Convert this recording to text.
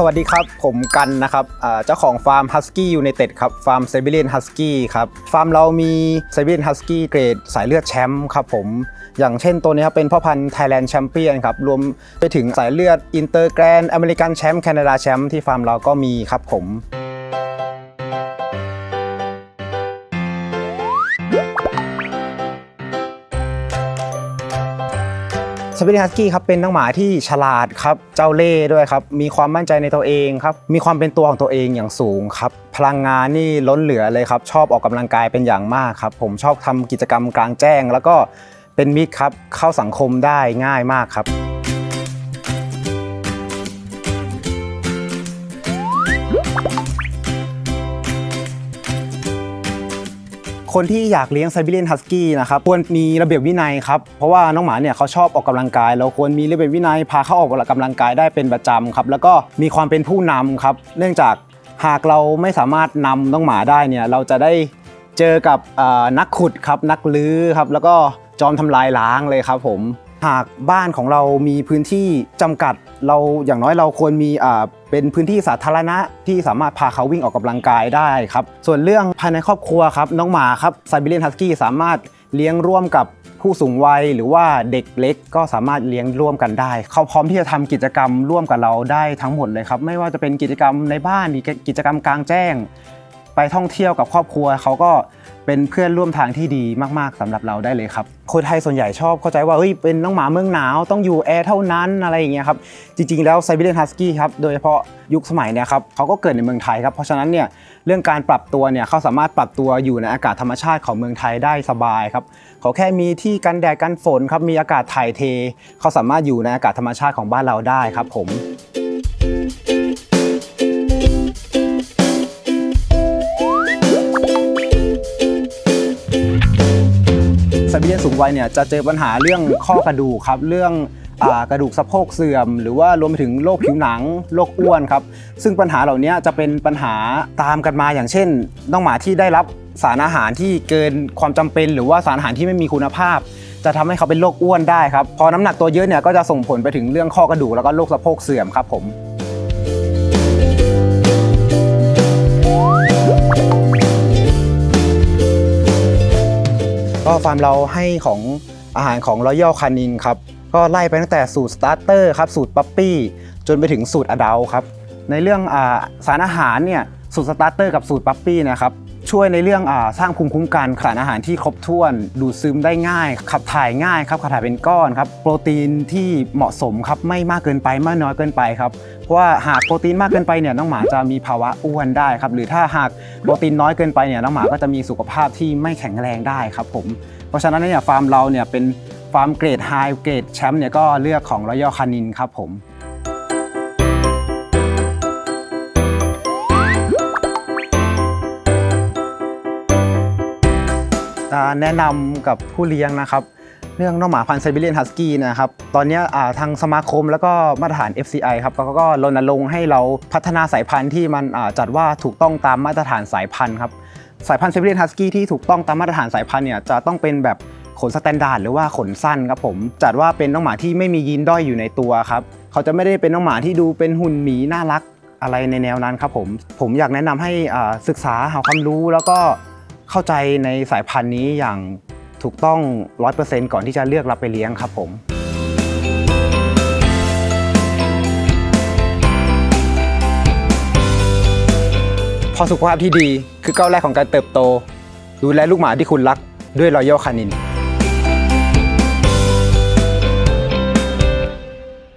สวัสดีครับ ผมกันนะครับเจ้าของฟาร์ม Husky United ครับ ฟาร์ม Siberian Husky ครับ ฟาร์มเรามี Siberian Husky เกรดสายเลือดแชมป์ครับผม อย่างเช่นตัวนี้ครับเป็นพ่อพันธุ์ Thailand Champion ครับ รวมไปถึงสายเลือด Inter Grand American Champ Canada Champ ที่ฟาร์มเราก็มีครับผม สปิริฮัสกี้ครับเป็นน้องหมาที่ฉลาดครับเจ้าเล่ห์ด้วยครับมีความมั่นใจในตัวเองครับมีความเป็นตัวของตัวเองอย่างสูงครับพลังงานนี่ล้นเหลือเลยครับชอบออกกำลังกายเป็นอย่างมากครับผมชอบทำกิจกรรมกลางแจ้ง แล้วก็เป็นมิตรครับเข้าสังคมได้ง่ายมากครับ คนที่อยากเลี้ยงไซบีเรียนฮัสกี้นะครับควรมีระเบียบวินัยครับเพราะว่าน้องหมาเนี่ยเขาชอบออกกำลังกายเราควรมีระเบียบวินัยพาเขาออกกำลังกายได้เป็นประจำครับแล้วก็มีความเป็นผู้นำครับเนื่องจากหากเราไม่สามารถนำน้องหมาได้เนี่ยเราจะได้เจอกับนักขุดครับนักลื้อครับแล้วก็จอมทำลายล้างเลยครับผม หากบ้านของเรามีพื้นที่จำกัด เราอย่างน้อยเราควรมีอ่าเป็นพื้นที่สาธารณะที่สามารถพาเขาวิ่งออกกำลังกายได้ครับ ส่วนเรื่องภายในครอบครัวครับน้องหมาครับไซบีเรียนฮัสกี้สามารถเลี้ยงร่วมกับผู้สูงวัยหรือว่าเด็กเล็กก็สามารถเลี้ยงร่วมกันได้ เขาพร้อมที่จะทำกิจกรรมร่วมกับเราได้ทั้งหมดเลยครับ ไม่ว่าจะเป็นกิจกรรมในบ้านกิจกรรมกลางแจ้ง ไปท่องเที่ยวกับครอบครัวเขาก็เป็นเพื่อนร่วมทางที่ดีมากๆสำหรับเราได้เลยครับคนไทยส่วนใหญ่ชอบเข้าใจว่าเฮ้ยเป็นน้องหมาเมืองหนาวต้องอยู่แอร์เท่านั้นอะไรอย่างเงี้ยครับจริงๆแล้วไซบีเรียนฮัสกี้ครับโดยเฉพาะยุคสมัยเนี่ยครับเขาก็เกิดในเมืองไทยครับเพราะฉะนั้นเนี่ยเรื่องการปรับตัวเนี่ยเขาสามารถปรับตัวอยู่ในอากาศธรรมชาติของเมืองไทยได้สบายครับเขาแค่มีที่กันแดดกันฝนครับมีอากาศถ่ายเท เขาสามารถอยู่ในอากาศธรรมชาติของบ้านเราได้ครับผม ไซบีเรียนสูงวัยเนี่ยจะเจอปัญหาเรื่องข้อกระดูกครับเรื่องกระดูกสะโพกเสื่อม หรือว่ารวมไปถึงโรคผิวหนังโรคอ้วนครับ ซึ่งปัญหาเหล่านี้จะเป็นปัญหาตามกันมาอย่างเช่น น้องหมาที่ได้รับสารอาหารที่เกินความจำเป็น หรือว่าสารอาหารที่ไม่มีคุณภาพ จะทำให้เขาเป็นโรคอ้วนได้ครับพอน้ำหนักตัวเยอะเนี่ยก็จะส่งผลไปถึงเรื่องข้อกระดูกแล้วก็โรคสะโพกเสื่อมครับผม ก็ฟาร์มเราให้ของอาหารของรอยัลคานินครับ ก็ไล่ไปตั้งแต่สูตรสตาร์เตอร์ครับสูตรปั๊ปปี้จนไปถึงสูตรอดัลครับ ในเรื่องอาสารอาหารเนี่ยสูตรสตาร์เตอร์กับสูตรปั๊ปปี้นะครับ ช่วยในเรื่องอสร้างภูมิคุ้มกันสารอาหารที่ครบถ้วน ดูดซึมได้ง่าย ขับถ่ายง่ายครับขับถ่ายเป็นก้อนครับโปรตีนที่เหมาะสมครับไม่มากเกินไปไม่น้อยเกินไปครับเพราะว่าหากโปรตีนมากเกินไปเนี่ยน้องหมาจะมีภาวะอ้วนได้ครับหรือถ้าหากโปรตีนน้อยเกินไปเนี่ยน้องหมาก็จะมีสุขภาพที่ไม่แข็งแรงได้ครับผมเพราะฉะนั้นเนี่ยฟาร์มเราเนี่ยเป็นฟาร์มเกรดไฮเกรดแชมป์เนี่ยก็เลือกของ Royal Canin ครับผม แนะนำกับผู้เลี้ยงนะครับ เรื่องน้องหมาพันธุ์ไซบีเรียนฮัสกี้นะครับ ตอนนี้ทางสมาคมแล้วก็มาตรฐาน FCI ครับเขาก็รณรงค์ให้เราพัฒนาสายพันธุ์ที่มันจัดว่าถูกต้องตามมาตรฐานสายพันธุ์ครับสายพันธุ์ไซบีเรียนฮัสกี้ที่ถูกต้องตามมาตรฐานสายพันธุ์เนี่ยจะต้องเป็นแบบขนสแตนดาร์ดหรือว่าขนสั้นครับผม จัดว่าเป็นน้องหมาที่ไม่มียีนด้อยอยู่ในตัวครับ เขาจะไม่ได้เป็นน้องหมาที่ดูเป็นหุ่นหมีน่ารักอะไรในแนวนั้นครับผม ผมอยากแนะนำให้ศึกษาหาความรู้แล้วก็ เข้าใจในสายพันธุ์นี้อย่างถูกต้อง 100%ก่อนที่จะเลือกรับไปเลี้ยงครับผม พอสุขภาพที่ดีคือก้าวแรกของการเติบโต ดูแลลูกหมาที่คุณรักด้วยรอยัลคานิน